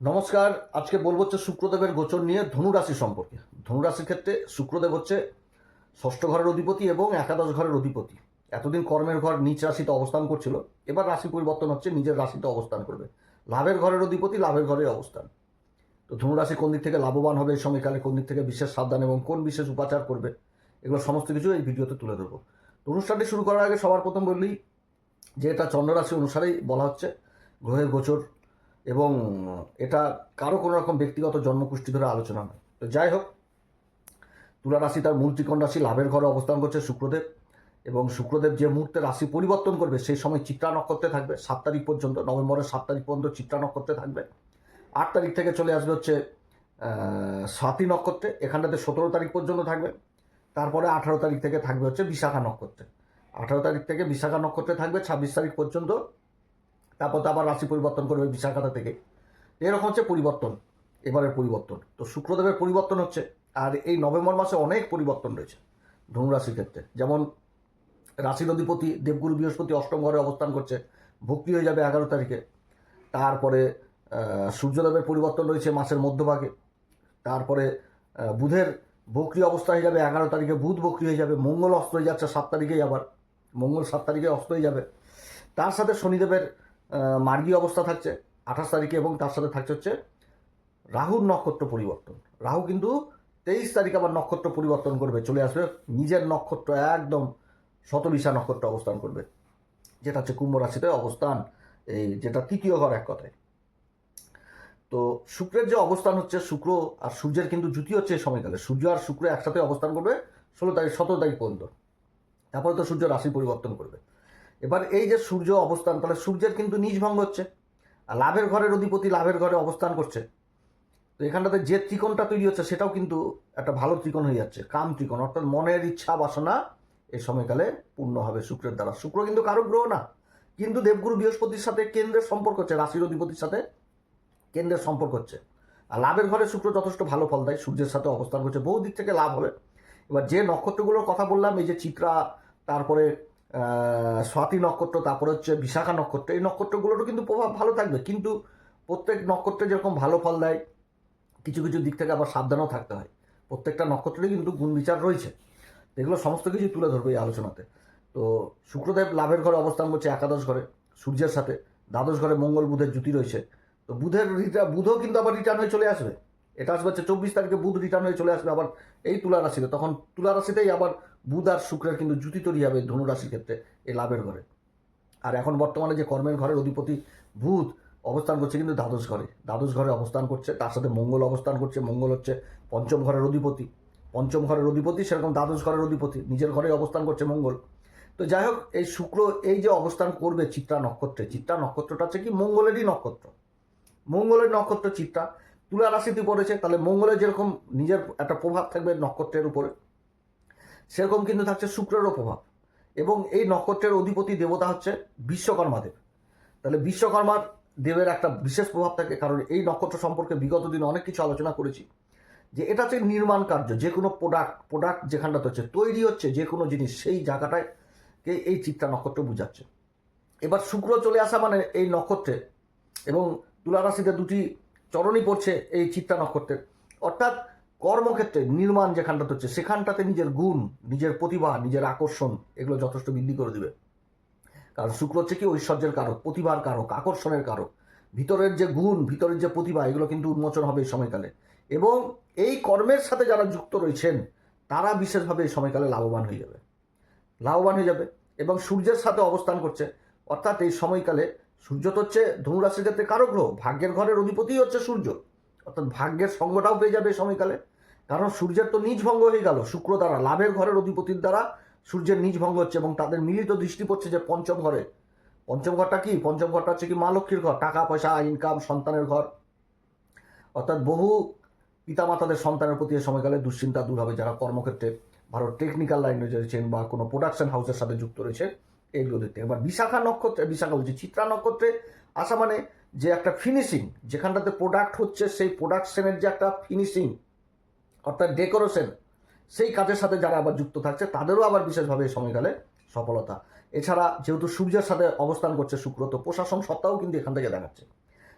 নমস্কার, আজকে বলব হচ্ছে শুক্রদেবের গোচর নিয়ে ধনুরাশি সম্পর্কে। ধনুরাশির ক্ষেত্রে শুক্রদেব হচ্ছে ষষ্ঠ ঘরের অধিপতি এবং একাদশ ঘরের অধিপতি। এতদিন কর্মের ঘর নিচ রাশিতে অবস্থান করছিল, এবার রাশি পরিবর্তন হচ্ছে, নিজের রাশিতে অবস্থান করবে। লাভের ঘরের অধিপতি, লাভের ঘরে অবস্থান। তো ধনুরাশি কোন দিক থেকে লাভবান হবে এই সময়কালে কোন দিক থেকে বিশেষ সাবধান এবং কোন বিশেষ উপাচার করবে, এগুলো সমস্ত কিছু এই ভিডিওতে তুলে ধরবো। তো অনুষ্ঠানটি শুরু করার আগে সবার প্রথম বললি যে এটা চন্দ্ররাশি অনুসারেই বলা হচ্ছে, গ্রহের গোচর এবং এটা কারও কোনো রকম ব্যক্তিগত জন্মকুষ্টি ধরে আলোচনা নয়। তো যাই হোক, তুলা রাশি তার মূল ত্রিকোণ রাশি, লাভের ঘরে অবস্থান করছে শুক্রদেব এবং শুক্রদেব যে মুহূর্তে রাশি পরিবর্তন করবে সেই সময় চিত্রা নক্ষত্রে থাকবে। সাত তারিখ পর্যন্ত, নভেম্বরের সাত তারিখ পর্যন্ত চিত্রা নক্ষত্রে থাকবে। আট তারিখ থেকে চলে আসবে হচ্ছে স্বাতী নক্ষত্রে, এখানটাতে সতেরো তারিখ পর্যন্ত থাকবে। তারপরে আঠারো তারিখ থেকে থাকবে হচ্ছে বিশাখা নক্ষত্রে। আঠারো তারিখ থেকে বিশাখা নক্ষত্রে থাকবে, ছাব্বিশ তারিখ পর্যন্ত তারপর তো আবার রাশি পরিবর্তন করবে বিশাখাটা থেকে। এরকম হচ্ছে পরিবর্তন, এবারের পরিবর্তন। তো শুক্রদেবের পরিবর্তন হচ্ছে, আর এই নভেম্বর মাসে অনেক পরিবর্তন রয়েছে ধনুরাশির ক্ষেত্রে। যেমন রাশির অধিপতি দেবগুরু বৃহস্পতি অষ্টম ঘরে অবস্থান করছে, ভক্তি হয়ে যাবে এগারো তারিখে। তারপরে সূর্যদেবের পরিবর্তন রয়েছে মাসের মধ্যভাগে। তারপরে বুধের বক্রি অবস্থা হয়ে যাবে এগারো তারিখে, বুধ বক্রি হয়ে যাবে, মঙ্গল অস্ত হয়ে যাচ্ছে সাত তারিখেই আবার। মঙ্গল সাত তারিখে অস্ত হয়ে যাবে। তার সাথে শনিদেবের মার্গী অবস্থা থাকছে আঠাশ তারিখে এবং তার সাথে থাকছে হচ্ছে রাহুর নক্ষত্র পরিবর্তন। রাহু কিন্তু তেইশ তারিখ আবার নক্ষত্র পরিবর্তন করবে, চলে আসবে। নিজের নক্ষত্র একদম শতবিশা নক্ষত্র অবস্থান করবে, যেটা হচ্ছে কুম্ভ রাশিতে অবস্থান, এই যেটা তৃতীয় ঘর এক কথায়। তো শুক্রের যে অবস্থান হচ্ছে, শুক্র আর সূর্যের কিন্তু জুতি হচ্ছে এই সময়কালে। সূর্য আর শুক্র একসাথে অবস্থান করবে ষোলো তারিখ, সতেরো তারিখ পর্যন্ত। তারপরে তো সূর্য রাশি পরিবর্তন করবে। এবার এই যে সূর্য অবস্থান, তাহলে সূর্যের কিন্তু নিজ ভঙ্গ হচ্ছে, আর লাভের ঘরের অধিপতি লাভের ঘরে অবস্থান করছে। তো এখানটাতে যে ত্রিকোণটা তৈরি হচ্ছে, সেটাও কিন্তু একটা ভালো ত্রিকোণ হয়ে যাচ্ছে, কাম ত্রিকোণ, অর্থাৎ মনের ইচ্ছা বাসনা এই সময়কালে পূর্ণ হবে শুক্রের দ্বারা। শুক্র কিন্তু কারও গ্রহ না, কিন্তু দেবগুরু বৃহস্পতির সাথে কেন্দ্রের সম্পর্ক হচ্ছে, রাশির অধিপতির সাথে কেন্দ্রের সম্পর্ক হচ্ছে। আর লাভের ঘরে শুক্র যথেষ্ট ভালো ফল দেয়, সূর্যের সাথে অবস্থান করছে, বহু দিক থেকে লাভ হবে। এবার যে নক্ষত্রগুলোর কথা বললাম, এই যে চিত্রা, তারপরে স্বাতি নক্ষত্র, তারপরে হচ্ছে বিশাখা নক্ষত্র, এই নক্ষত্রগুলোরও কিন্তু প্রভাব ভালো থাকবে। কিন্তু প্রত্যেক নক্ষত্রে যেরকম ভালো ফল দেয়, কিছু কিছু দিক থেকে আবার সাবধানও থাকতে হয়। প্রত্যেকটা নক্ষত্রেরই কিন্তু গুণ বিচার রয়েছে। এগুলো সমস্ত কিছু তুলে ধরবে এই আলোচনাতে। তো শুক্রদেব লাভের ঘরে অবস্থান করছে একাদশ ঘরে, সূর্যের সাথে। দ্বাদশ ঘরে মঙ্গল, বুধের জুতি রয়েছে। তো বুধের রিটা- বুধও কিন্তু আবার রিটার্ন হয়ে চলে আসবে। এটা আসবে হচ্ছে চব্বিশ তারিখে বুধ রিটার্ন হয়ে চলে আসবে আবার এই তুলা রাশিতে। তখন তুলা রাশিতেই আবার বুধ আর শুক্রের কিন্তু জুতি তৈরি হবে ধনু রাশির ক্ষেত্রে এই লাভের ঘরে। আর এখন বর্তমানে যে কর্মের ঘরের অধিপতি বুধ অবস্থান করছে কিন্তু দ্বাদশ ঘরে। দ্বাদশ ঘরে অবস্থান করছে, তার সাথে মঙ্গল অবস্থান করছে, মঙ্গল হচ্ছে পঞ্চম ঘরের অধিপতি। পঞ্চম ঘরের অধিপতি সেরকম দ্বাদশ ঘরের অধিপতি, নিজের ঘরে অবস্থান করছে মঙ্গল। তো যাই হোক, এই শুক্র এই যে অবস্থান করবে চিত্রা নক্ষত্রে, চিত্রা নক্ষত্রটা হচ্ছে কি মঙ্গলেরই নক্ষত্র। মঙ্গলের নক্ষত্র চিত্রা, তুলা রাশিতে পড়েছে, তাহলে মঙ্গলের যেরকম নিজের একটা প্রভাব থাকবে নক্ষত্রের উপরে। সেরকম কিন্তু থাকছে শুক্রেরও প্রভাব এবং এই নক্ষত্রের অধিপতি দেবতা হচ্ছে বিশ্বকর্মা দেব। তাহলে বিশ্বকর্মার দেবের একটা বিশেষ প্রভাব থাকে, কারণ এই নক্ষত্র সম্পর্কে বিগত দিনে অনেক কিছু আলোচনা করেছি, যে এটা হচ্ছে নির্মাণ কার্য, যে কোনো প্রোডাক্ট প্রোডাক্ট যেখানটাতে হচ্ছে, তৈরি হচ্ছে যে কোনো জিনিস, সেই জায়গাটায় কে এই চিত্রা নক্ষত্র বুঝাচ্ছে। এবার শুক্র চলে আসা মানে এই নক্ষত্রে, এবং তুলা রাশিতে দুটি চরণই পড়ছে এই চিত্তা নক্ষত্রের অর্থাৎ কর্মক্ষেত্রে নির্মাণ যেখানটাতে হচ্ছে সেখানটাতে নিজের গুণ, নিজের প্রতিভা, নিজের আকর্ষণ, এগুলো যথেষ্ট বৃদ্ধি করে দিবে। কারণ শুক্র হচ্ছে কি? ঐশ্বর্যের কারক, প্রতিভার কারক, আকর্ষণের কারক। ভিতরের যে গুণ, ভিতরের যে প্রতিভা, এগুলো কিন্তু উন্মোচন হবে এই সময়কালে। এবং এই কর্মের সাথে যারা যুক্ত রয়েছেন, তারা বিশেষভাবে এই সময়কালে লাভবান হয়ে যাবে। লাভবান হয়ে যাবে এবং সূর্যের সাথে অবস্থান করছে। অর্থাৎ এই সময়কালে সূর্য তো হচ্ছে ধনুরাশির ক্ষেত্রে কারও গ্রহ ভাগ্যের ঘরের অধিপতি হচ্ছে সূর্য। অর্থাৎ ভাগ্যের সঙ্গটাও পেয়ে যাবে সময়কালে। কারণ সূর্যের তো নিজ ভঙ্গ হয়ে গেল। শুক্র দ্বারা লাভের ঘরের অধিপতির দ্বারা সূর্যের নিজ ভঙ্গ হচ্ছে এবং তাদের মিলিত দৃষ্টি পড়ছে যে পঞ্চম ঘরে। পঞ্চম ঘরটা কি? পঞ্চম ঘরটা হচ্ছে কি মা লক্ষ্মীর ঘর। টাকা, পয়সা ইনকাম সন্তানের ঘর। অর্থাৎ বহু পিতামাতাদের সন্তানের প্রতি এই সময়কালে দুশ্চিন্তা দূর হবে। যারা কর্মক্ষেত্রে ভালো টেকনিক্যাল লাইনে রয়েছেন বা কোনো প্রোডাকশন হাউসের সাথে যুক্ত রয়েছে এইগুলো দেখতে এবার বিশাখা নক্ষত্রে, বিশাখা বলছি চিত্রা নক্ষত্রে আসা মানে যে একটা ফিনিশিং যেখানটাতে প্রোডাক্ট হচ্ছে, সেই প্রোডাকশনের যে একটা ফিনিশিং অর্থাৎ ডেকোরেশন সেই কাজের সাথে যারা আবার যুক্ত থাকছে, তাদেরও আবার বিশেষভাবে এই সময়কালে সফলতা। এছাড়া যেহেতু সূর্যের সাথে অবস্থান করছে শুক্র, তো প্রশাসন সত্তাও কিন্তু এখান থেকে দেখাচ্ছে।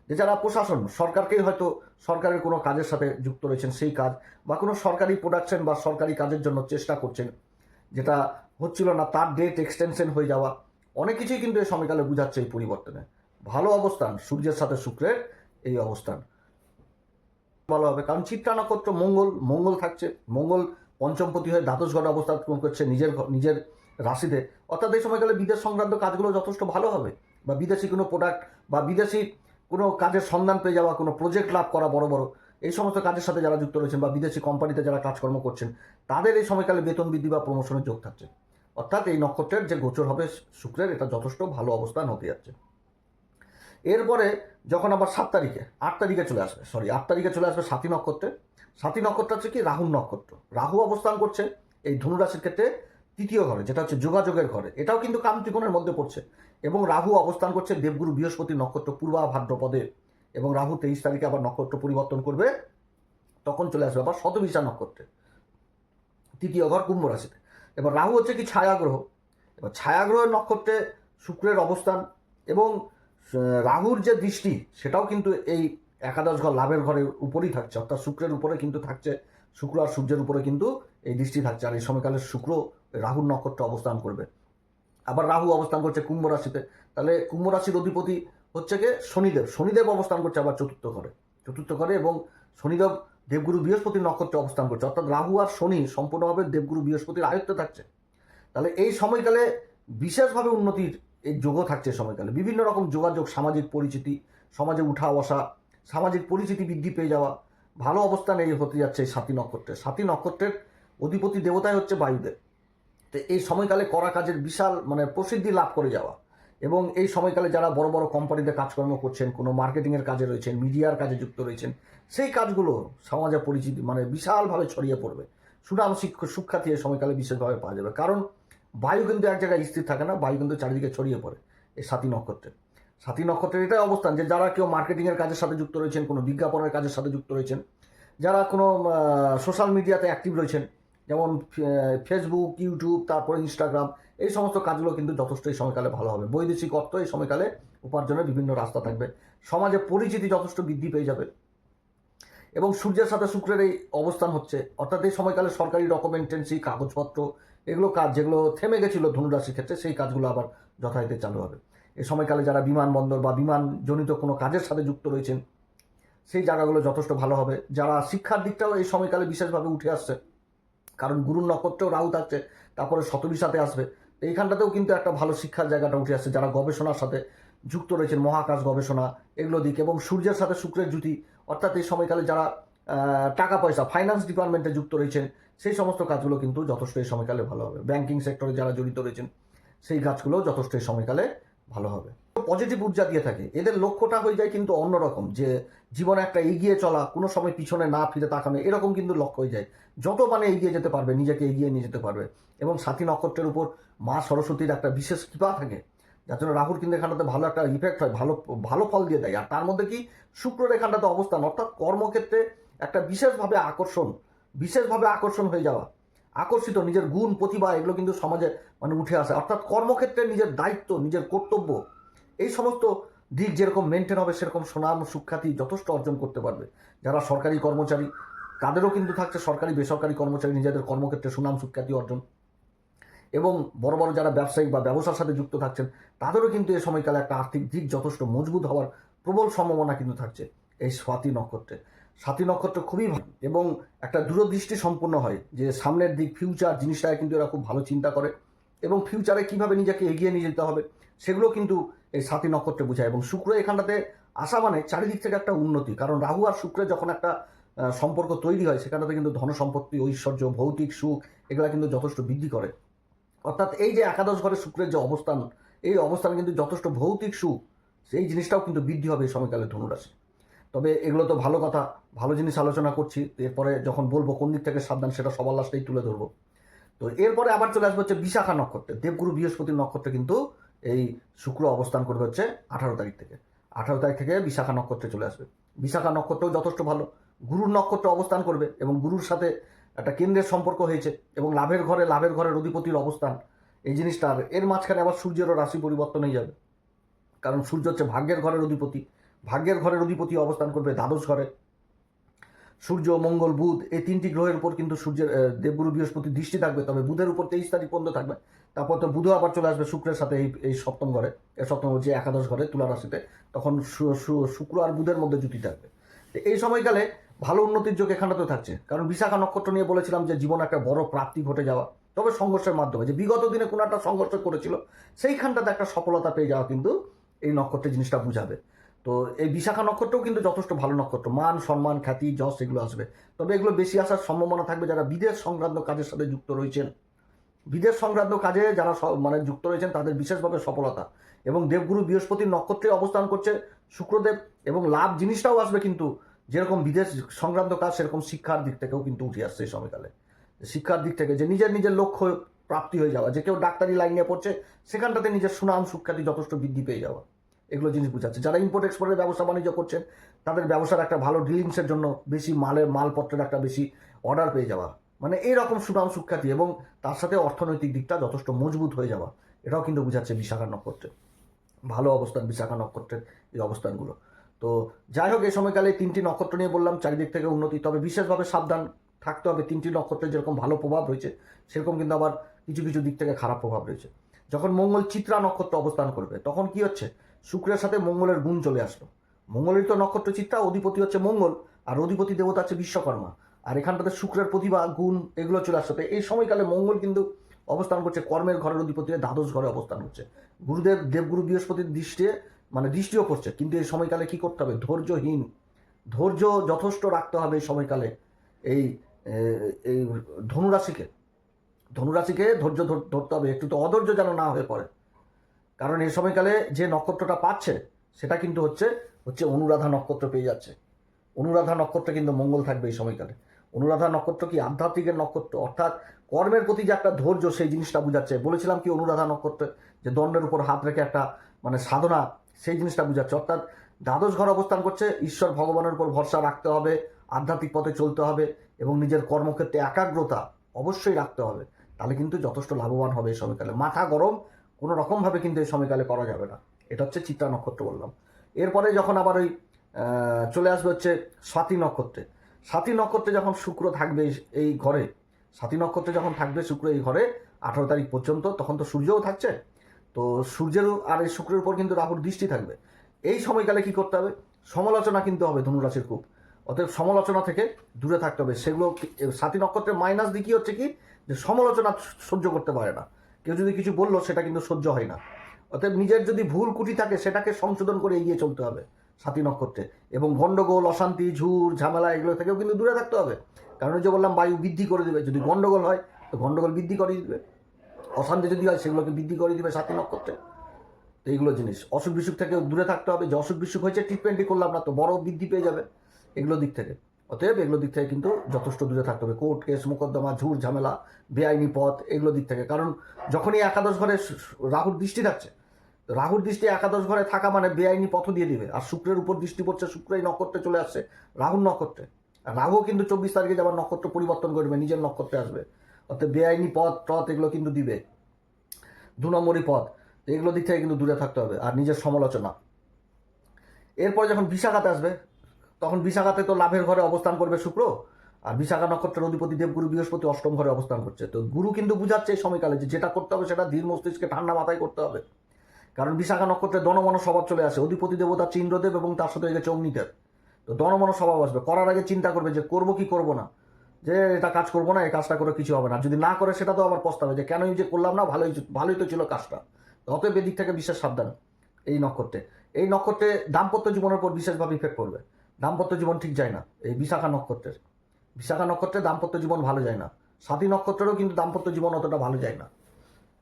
যে যারা প্রশাসন, সরকারকেই হয়তো সরকারের কোনো কাজের সাথে যুক্ত রয়েছেন, সেই কাজ, বা কোনো সরকারি প্রোডাকশন বা সরকারি কাজের জন্য চেষ্টা করছেন, যেটা হচ্ছিল না, তার ডেট এক্সটেনশন হয়ে যাওয়া, অনেক কিছুই কিন্তু এই সময়কালে বুঝাচ্ছে এই পরিবর্তনে। ভালো অবস্থান, সূর্যের সাথে শুক্রের এই অবস্থান। ভালো হবে, কারণ চিত্রা নক্ষত্র মঙ্গল মঙ্গল থাকছে। মঙ্গল পঞ্চমপতি হয়ে দ্বাদশ ঘরে অবস্থান করছে নিজের নিজের রাশিতে। অর্থাৎ এই সময়কালে বিদেশ সংক্রান্ত কাজগুলো যথেষ্ট ভালো হবে। বা বিদেশি কোনো প্রোডাক্ট বা বিদেশি কোনো কাজের সন্ধান পেয়ে যাওয়া, কোনো প্রজেক্ট লাভ করা বড় বড়। এই সমস্ত কাজের সাথে যারা যুক্ত রয়েছেন বা বিদেশি কোম্পানিতে যারা কাজকর্ম করছেন, তাদের এই সময়কালে বেতন বৃদ্ধি বা প্রমোশনের যোগ থাকছে। অর্থাৎ এই নক্ষত্রের যে গোচর হবে, শুক্রের, এটা যথেষ্ট ভালো অবস্থান হতে যাচ্ছে। এরপরে যখন আবার সাত তারিখে, আট তারিখে চলে আসবে সরি আট তারিখে চলে আসবে সাতী নক্ষত্রে। সাতী নক্ষত্র হচ্ছে কি? রাহুর নক্ষত্র। রাহু অবস্থান করছে এই ধনুরাশির ক্ষেত্রে তৃতীয় ঘরে, যেটা হচ্ছে যোগাযোগের ঘরে। এটাও কিন্তু কাম ত্রিকোণের মধ্যে পড়ছে। এবং রাহু অবস্থান করছে দেবগুরু বৃহস্পতি নক্ষত্র পূর্বা ভাদ্রপদে এবং রাহু তেইশ তারিখে আবার নক্ষত্র পরিবর্তন করবে। তখন চলে আসবে আবার শতবিশা নক্ষত্রে। তৃতীয় ঘর কুম্ভ রাশিতে। এবার রাহু হচ্ছে কি? ছায়াগ্রহ। এবার ছায়াগ্রহের নক্ষত্রে শুক্রের অবস্থান এবং রাহুর যে দৃষ্টি, সেটাও কিন্তু এই একাদশ ঘর লাভের ঘরের উপরেই থাকছে। অর্থাৎ শুক্রের উপরে কিন্তু থাকছে, শুক্র আর সূর্যের উপরে কিন্তু এই দৃষ্টি থাকছে। আর এই সময়কালে শুক্র রাহুর নক্ষত্র অবস্থান করবে। আবার রাহু অবস্থান করছে কুম্ভ রাশিতে। তাহলে কুম্ভ রাশির অধিপতি হচ্ছে গিয়ে শনিদেব। শনিদেব অবস্থান করছে আবার চতুর্থ ঘরে। চতুর্থ ঘরে এবং শনিদেব দেবগুরু বৃহস্পতির নক্ষত্রে অবস্থান করছে। অর্থাৎ রাহু আর শনি সম্পূর্ণভাবে দেবগুরু বৃহস্পতির আয়ত্তে থাকছে। তাহলে এই সময়কালে বিশেষভাবে উন্নতির এই যোগও থাকছে সময়কালে। বিভিন্ন রকম যোগাযোগ, সামাজিক পরিচিতি, সমাজে উঠা বসা, সামাজিক পরিচিতি বৃদ্ধি পেয়ে যাওয়া, ভালো অবস্থান এই হতে যাচ্ছে এই সাতী নক্ষত্রের। সাতী নক্ষত্রের অধিপতি দেবতাই হচ্ছে বায়ুদেব। তো এই সময়কালে করা কাজের বিশাল মানে প্রসিদ্ধি লাভ করে যাওয়া। এবং এই সময়কালে যারা বড় বড় কোম্পানিতে কাজকর্ম করছেন, কোনো মার্কেটিংয়ের কাজে রয়েছেন মিডিয়ার কাজে যুক্ত রয়েছেন, সেই কাজগুলো সমাজে পরিচিতি মানে বিশালভাবে ছড়িয়ে পড়বে। সুনাম শিক্ষ সুখ্যাতি এই সময়কালে বিশেষভাবে পাওয়া যাবে। কারণ বায়ু কিন্তু এক জায়গায় স্থির থাকে না, বায়ু কিন্তু চারিদিকে ছড়িয়ে পড়ে এই সাতী নক্ষত্রে সাতী নক্ষত্রের এটাই অবস্থান যে যারা কেউ মার্কেটিংয়ের কাজের সাথে যুক্ত রয়েছেন, কোনো বিজ্ঞাপনের কাজের সাথে যুক্ত রয়েছেন, যারা কোনো সোশ্যাল মিডিয়াতে অ্যাক্টিভ রয়েছেন, যেমন ফেসবুক ইউটিউব তারপরে ইনস্টাগ্রাম এই সমস্ত কাজগুলো কিন্তু যথেষ্ট এই সময়কালে ভালো হবে। বৈদেশিক অর্থ এই সময়কালে উপার্জনের বিভিন্ন রাস্তা থাকবে। সমাজে পরিচিতি যথেষ্ট বৃদ্ধি পেয়ে যাবে। এবং সূর্যের সাথে শুক্রের এই অবস্থান হচ্ছে। অর্থাৎ এই সময়কালে সরকারি ডকুমেন্টেন্সি কাগজপত্র এগুলো কাজ যেগুলো থেমে গেছিল ধনুরাশির ক্ষেত্রে, সেই কাজগুলো আবার যথারীতি চালু হবে। এই সময়কালে যারা বিমানবন্দর বা বিমানজনিত কোনো কাজের সাথে যুক্ত রয়েছেন, সেই জায়গাগুলো যথেষ্ট ভালো হবে। যারা শিক্ষার দিকটাও এই সময়কালে বিশেষভাবে উঠে আসছে, কারণ গুরুর নক্ষত্রেও রাহু থাকছে, তারপরে শতবিশাতে আসবে, তো এইখানটাতেও কিন্তু একটা ভালো শিক্ষার জায়গাটা উঠে আসছে। যারা গবেষণার সাথে যুক্ত রয়েছেন, মহাকাশ গবেষণা এগুলো দিক, এবং সূর্যের সাথে শুক্রের জুতি অর্থাৎ এই সময়কালে যারা টাকা পয়সা ফাইন্যান্স ডিপার্টমেন্টে যুক্ত রয়েছেন সেই সমস্ত কাজগুলো কিন্তু যথেষ্ট এই সময়কালে ভালো হবে। ব্যাংকিং সেক্টরে যারা জড়িত রয়েছেন, সেই কাজগুলো যথেষ্ট এই সময়কালে ভালো হবে। পজিটিভ ঊর্জা দিয়ে থাকে। এদের লক্ষ্যটা হয়ে যায় কিন্তু অন্যরকম, যে জীবনে একটা এগিয়ে চলা, কোনো সময় পিছনে না ফিরে তাকানো, এরকম কিন্তু লক্ষ্য হয়ে যায়। যত মানে এগিয়ে যেতে পারবে, নিজেকে এগিয়ে নিয়ে যেতে পারবে। এবং সাথী নক্ষত্রের উপর মা সরস্বতীর একটা বিশেষ কৃপা থাকে। যার জন্য রাহুর কিন্তু এখানটাতে ভালো একটা ইফেক্ট হয়, ভালো ভালো ফল দিয়ে দেয়। আর তার মধ্যে কি? শুক্রের এখানটাতে অবস্থান, অর্থাৎ কর্মক্ষেত্রে একটা বিশেষভাবে আকর্ষণ বিশেষভাবে আকর্ষণ হয়ে যাওয়া। আকর্ষিত নিজের গুণ, প্রতিভা, এগুলো কিন্তু সমাজে মানে উঠে আসে। অর্থাৎ কর্মক্ষেত্রে নিজের দায়িত্ব, নিজের কর্তব্য, এই সমস্ত দিক যেরকম মেনটেন হবে, সেরকম সুনাম, সুখ্যাতি যথেষ্ট অর্জন করতে পারবে। যারা সরকারি কর্মচারী, তাদেরও কিন্তু থাকছে সরকারি, বেসরকারি কর্মচারী, নিজেদের কর্মক্ষেত্রে সুনাম, সুখ্যাতি অর্জন। এবং বড় বড় যারা ব্যবসায়িক বা ব্যবসার সাথে যুক্ত থাকছেন, তাদেরও কিন্তু এই সময়কালে একটা আর্থিক দিক যথেষ্ট মজবুত হওয়ার প্রবল সম্ভাবনা কিন্তু থাকছে এই স্বাতি নক্ষত্রে। স্বাতি নক্ষত্র খুবই ভালো এবং একটা দূরদৃষ্টি সম্পূর্ণ হয় যে সামনের দিক ফিউচার জিনিসটাকে কিন্তু এরা খুব ভালো চিন্তা করে এবং ফিউচারে কীভাবে নিজেকে এগিয়ে নিয়ে যেতে হবে সেগুলো কিন্তু এই সাতী নক্ষত্রে বোঝায় এবং শুক্র এখানটাতে আসা মানে চারিদিক থেকে একটা উন্নতি। কারণ রাহু আর শুক্রের যখন একটা সম্পর্ক তৈরি হয় সেখানটাতে কিন্তু ধন সম্পত্তি, ঐশ্বর্য, ভৌতিক সুখ এগুলো কিন্তু যথেষ্ট বৃদ্ধি করে। অর্থাৎ এই যে একাদশ ঘরে শুক্রের যে অবস্থান, এই অবস্থান কিন্তু যথেষ্ট ভৌতিক সুখ, সেই জিনিসটাও কিন্তু বৃদ্ধি হবে এই সময়কালে ধনুরাশি তবে এগুলো তো ভালো কথা, ভালো জিনিস আলোচনা করছি। এরপরে যখন বলব কোন দিক থেকে সাবধান সেটা সবার লাস্টেই তুলে ধরবো। তো এরপরে আবার চলে আসবে হচ্ছে বিশাখা নক্ষত্রে। দেবগুরু বৃহস্পতির নক্ষত্রে কিন্তু এই শুক্র অবস্থান করবে হচ্ছে আঠারো তারিখ থেকে। আঠারো তারিখ থেকে বিশাখা নক্ষত্রে চলে আসবে। বিশাখা নক্ষত্রও যথেষ্ট ভালো। গুরুর নক্ষত্রে অবস্থান করবে এবং গুরুর সাথে একটা কেন্দ্রের সম্পর্ক হয়েছে এবং লাভের ঘরে, লাভের ঘরের অধিপতির অবস্থান। এই জিনিসটার এর মাঝখানে আবার সূর্যেরও রাশি পরিবর্তন হয়ে যাবে। কারণ সূর্য হচ্ছে ভাগ্যের ঘরের অধিপতি। ভাগ্যের ঘরের অধিপতি অবস্থান করবে দ্বাদশ ঘরে। সূর্য, মঙ্গল, বুধ, এই তিনটি গ্রহের উপর কিন্তু সূর্যের দেবগুরু বৃহস্পতির দৃষ্টি থাকবে। তবে বুধের উপর তেইশ তারিখ পর্যন্ত থাকবে। তারপর তো বুধ আবার চলে আসবে শুক্রের সাথে এই এই সপ্তম ঘরে, এই সপ্তম হচ্ছে একাদশ ঘরে তুলা রাশিতে। তখন শুক্র আর বুধের মধ্যে জুতি থাকবে। তো এই সময়কালে ভালো উন্নতির যোগ এখানটাতেও থাকছে। কারণ বিশাখা নক্ষত্র নিয়ে বলেছিলাম যে জীবন একটা বড় প্রাপ্তি ঘটে যাওয়া, তবে সংঘর্ষের মাধ্যমে, যে বিগত দিনে কোনো একটা সংঘর্ষ করেছিল, সেইখানটাতে একটা সফলতা পেয়ে যাওয়া কিন্তু এই নক্ষত্রের জিনিসটা বুঝাবে। তো এই বিশাখা নক্ষত্রও কিন্তু যথেষ্ট ভালো নক্ষত্র। মান, সম্মান, খ্যাতি, যশ এগুলো আসবে। তবে এগুলো বেশি আসার সম্ভাবনা থাকবে যারা বিদেশ সংক্রান্ত কাজের সাথে যুক্ত রয়েছেন। বিদেশ সংক্রান্ত কাজে যারা মানে যুক্ত রয়েছেন, তাদের বিশেষভাবে সফলতা। এবং দেবগুরু বৃহস্পতির নক্ষত্রে অবস্থান করছে শুক্রদেব এবং লাভ জিনিসটাও আসবে কিন্তু যেরকম বিদেশ সংক্রান্ত কাজ, সেরকম শিক্ষার দিক থেকেও কিন্তু উঠে আসছে এই সময়কালে। শিক্ষার দিক থেকে যে নিজের নিজের লক্ষ্য প্রাপ্তি হয়ে যাওয়া। যে কেউ ডাক্তারি লাইন পড়ছে, সেখানটাতে নিজের সুনাম, সুখ্যাতি যথেষ্ট বৃদ্ধি পেয়ে যাওয়া। এগুলো জিনিস বোঝাচ্ছে। যারা ইম্পোর্ট এক্সপোর্টের ব্যবসা বাণিজ্য করছেন, তাদের ব্যবসার একটা ভালো ডিলিংসের জন্য বেশি মালের, মালপত্রের একটা বেশি অর্ডার পেয়ে যাওয়া। মানে এইরকম সুনাম সুখ্যাতি এবং তার সাথে অর্থনৈতিক দিকটা যথেষ্ট মজবুত হয়ে যাওয়া। এটাও কিন্তু বোঝাচ্ছে বিশাখা নক্ষত্রে ভালো অবস্থান বিশাখা নক্ষত্রের এই অবস্থানগুলো। তো যাই হোক, এই সময়কালে তিনটি নক্ষত্র নিয়ে বললাম, চারিদিক থেকে উন্নতি। তবে বিশেষভাবে সাবধান থাকতে হবে। তিনটি নক্ষত্রের যেরকম ভালো প্রভাব রয়েছে, সেরকম কিন্তু আবার কিছু কিছু দিক থেকে খারাপ প্রভাব রয়েছে। যখন মঙ্গল চিত্রা নক্ষত্র অবস্থান করবে, তখন কি হচ্ছে? শুক্রের সাথে মঙ্গলের গুণ চলে আসলো। মঙ্গলের তো নক্ষত্র চিত্রা অধিপতি হচ্ছে মঙ্গল, আর অধিপতি দেবতা হচ্ছে বিশ্বকর্মা। আর এখানটাতে শুক্রের প্রতিভা গুণ, এগুলো চলে আসছে তো এই সময়কালে মঙ্গল কিন্তু অবস্থান করছে, কর্মের ঘরের অধিপতি দ্বাদশ ঘরে অবস্থান করছে। গুরুদেব, দেবগুরু বৃহস্পতির দৃষ্টি মানে দৃষ্টিও পড়ছে কিন্তু এই সময়কালে কি করতে হবে? ধৈর্যহীন। ধৈর্য যথেষ্ট রাখতে হবে এই সময়কালে এই এই ধনুরাশিকে। ধনুরাশিকে ধৈর্য ধর- ধরতে হবে। একটু তো অধৈর্য যেন না হয়ে পড়ে। কারণ এই সময়কালে যে নক্ষত্রটা পাচ্ছে, সেটা কিন্তু হচ্ছে হচ্ছে অনুরাধা নক্ষত্র পেয়ে যাচ্ছে। অনুরাধা নক্ষত্রে কিন্তু মঙ্গল থাকবে এই সময়কালে। অনুরাধা নক্ষত্র কি আধ্যাত্মিকের নক্ষত্র? অর্থাৎ কর্মের প্রতি যে একটা ধৈর্য, সেই জিনিসটা বোঝাচ্ছে। বলেছিলাম কি অনুরাধা নক্ষত্রে যে দণ্ডের উপর হাত রেখে একটা মানে সাধনা, সেই জিনিসটা বোঝাচ্ছে। অর্থাৎ দ্বাদশ ঘর অবস্থান করছে, ঈশ্বর ভগবানের উপর ভরসা রাখতে হবে, আধ্যাত্মিক পথে চলতে হবে এবং নিজের কর্মক্ষেত্রে একাগ্রতা অবশ্যই রাখতে হবে। তাহলে কিন্তু যথেষ্ট লাভবান হবে এই সময়কালে। মাথা গরম কোনো রকমভাবে কিন্তু এই সময়কালে করা যাবে না। এটা হচ্ছে চিত্রা নক্ষত্র বললাম। এরপরে যখন আবার ওই চলে আসবে হচ্ছে স্বাতি নক্ষত্রে। স্বাতি নক্ষত্রে যখন শুক্র থাকবে এই- ঘরে, স্বাতি নক্ষত্রে যখন থাকবে শুক্র এই ঘরে, আঠারো তারিখ পর্যন্ত, তখন তো সূর্যও থাকছে। তো সূর্যের আর এই শুক্রের উপর কিন্তু রাহুর দৃষ্টি থাকবে। এই সময়কালে কি করতে হবে? সমালোচনা কিন্তু হবে ধনুরাশির খুব। অতএব সমালোচনা থেকে দূরে থাকতে হবে। সেগুলো সাথী নক্ষত্রের মাইনাস দিকই হচ্ছে কি? যে সমালোচনা সহ্য করতে পারে না। কেউ যদি কিছু বলল, সেটা কিন্তু সহ্য হয় না। অতএব নিজের যদি ভুল কুটি থাকে, সেটাকে সংশোধন করে এগিয়ে চলতে হবে সাথী নক্ষত্রে। এবং গন্ডগোল, অশান্তি ঝুর ঝামেলা এগুলো থেকেও কিন্তু দূরে থাকতে হবে। কারণ যে বললাম, বায়ু বৃদ্ধি করে দেবে। যদি গন্ডগোল হয়, তো গন্ডগোল বৃদ্ধি করে দিবে। অশান্তি যদি হয়, সেগুলোকে বৃদ্ধি করে দেবে সাথী নক্ষত্রে। তো এইগুলো জিনিস। অসুখ বিসুখ থেকে দূরে থাকতে হবে। যে অসুখ বিসুখ হয়েছে ট্রিটমেন্টই করলাম না, তো বড় বৃদ্ধি পেয়ে যাবে। এগুলো দিক থেকে। অতএব এগুলো দিক থেকে কিন্তু যথেষ্ট দূরে থাকতে হবে। কোর্ট কেস, মোকদ্দমা ঝুর ঝামেলা, বেআইনি পথ, এগুলো দিক থেকে। কারণ যখনই একাদশ ঘরে রাহুর দৃষ্টি থাকছে, রাহুর দৃষ্টি একাদশ ঘরে থাকা মানে বেআইনি পথ দিয়ে দিবে। আর শুক্রের উপর দৃষ্টি পড়ছে, শুক্র এই নক্ষত্রে চলে আসছে, রাহুর নক্ষত্রে। আর রাহু কিন্তু চব্বিশ তারিখে যাবার নক্ষত্র পরিবর্তন করবে, নিজের নক্ষত্রে আসবে। অর্থাৎ বেআইনি পথ, টথ এগুলো কিন্তু দিবে। দু নম্বরই পথ, এগুলো দিক থেকে কিন্তু দূরে থাকতে হবে। আর নিজের সমালোচনা। এরপরে যখন বিশাখাতে আসবে তখন বিশাখাতে তো লাভের ঘরে অবস্থান করবে শুক্র, আর বিশাখা নক্ষত্রের অধিপতি দেবগুরু বৃহস্পতি অষ্টম ঘরে অবস্থান করছে। তো গুরু কিন্তু বুঝাচ্ছে এই সময়কালে যে যেটা করতে হবে সেটা ধীর মস্তিষ্কে ঠান্ডা মাথায় করতে হবে। কারণ বিশাখা নক্ষত্রের দনমন স্বভাব চলে আসে। অধিপতি দেবতা চিন্দ্রদেব এবং তার সাথে গেছে অগ্নিদেব তো দনমন স্বভাব আসবে। করার আগে চিন্তা করবে যে করব কি করব না? যে এটা কাজ করব না, এই কাজটা করে কিছু হবে না। যদি না করে সেটা তো আবার পস্তাবে যে কেনই যে করলাম না, ভালোই ভালোই তো ছিল কাজটা। অতএব এদিক থেকে বিশেষ সাবধান এই নক্ষত্রে। এই নক্ষত্রে দাম্পত্য জীবনের উপর বিশেষভাবে ইফেক্ট করবে দাম্পত্য জীবন ঠিক যায় না, এই বিশাখা নক্ষত্রের। বিশাখা নক্ষত্রে দাম্পত্য জীবন ভালো যায় না। সাথী নক্ষত্রেরও কিন্তু দাম্পত্য জীবন অতটা ভালো যায় না।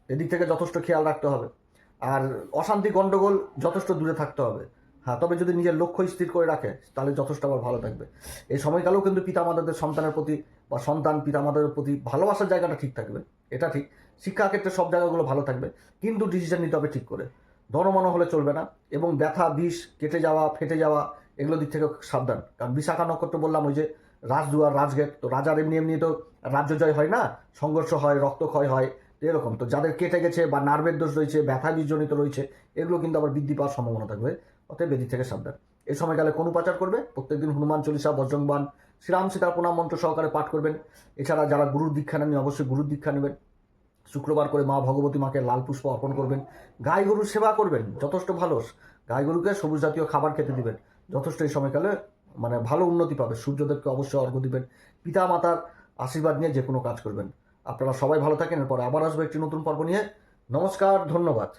এদিক থেকে যথেষ্ট খেয়াল রাখতে হবে। আর অশান্তি গণ্ডগোল যথেষ্ট দূরে থাকতে হবে। হ্যাঁ তবে যদি নিজের লক্ষ্য স্থির করে রাখে, তাহলে যথেষ্ট আবার ভালো থাকবে। এই সময়কালেও কিন্তু পিতামাতাদের সন্তানের প্রতি বা সন্তান পিতামাতাদের প্রতি ভালোবাসার জায়গাটা ঠিক থাকবে। এটা ঠিক। শিক্ষাক্ষেত্রে সব জায়গাগুলো ভালো থাকবে। কিন্তু ডিসিশন নিতে হবে ঠিক করে। ধনমন হলে চলবে না এবং ব্যথা, বিষ, কেটে যাওয়া, ফেটে যাওয়া এগুলো দিক থেকে সাবধান। কারণ বিশাখা নক্ষত্র বললাম, ওই যে রাজদুয়ার রাজগেট তো রাজার এমনি এমনি তো রাজ্য জয় হয় না? সংঘর্ষ হয়, রক্তক্ষয় হয় এরকম। তো যাদের কেটে গেছে বা নার্ভের দোষ রয়েছে ব্যথা বীজজনিত রয়েছে, এগুলো কিন্তু আবার বৃদ্ধি পাওয়ার সম্ভাবনা থাকবে। অতএব এদিক থেকে সাবধান। এই সময়কালে কোন পাচার করবে? প্রত্যেকদিন হনুমান চল্লিশা বজ্রংবান শ্রীরাম সীতার প্রণাম মন্ত্র সহকারে পাঠ করবেন। এছাড়া যারা গুরুর দীক্ষা নেন অবশ্যই গুরুর দীক্ষা নেবেন। শুক্রবার করে মা ভগবতী মাকে লাল পুষ্প অর্পণ করবেন। গাই গরুর সেবা করবেন, যথেষ্ট ভালো। গাই গরুকে সবুজ জাতীয় খাবার খেতে দিবেন। যথেষ্ট এই সময়কালে মানে ভালো উন্নতি পাবে। সূর্যদেবকে অবশ্যই অর্ঘ্য দিবেন পিতা মাতার আশীর্বাদ নিয়ে যে কোনো কাজ করবেন। আপনারা সবাই ভালো থাকেন, এরপর আবার আসব একটি নতুন পর্ব নিয়ে। নমস্কার, ধন্যবাদ।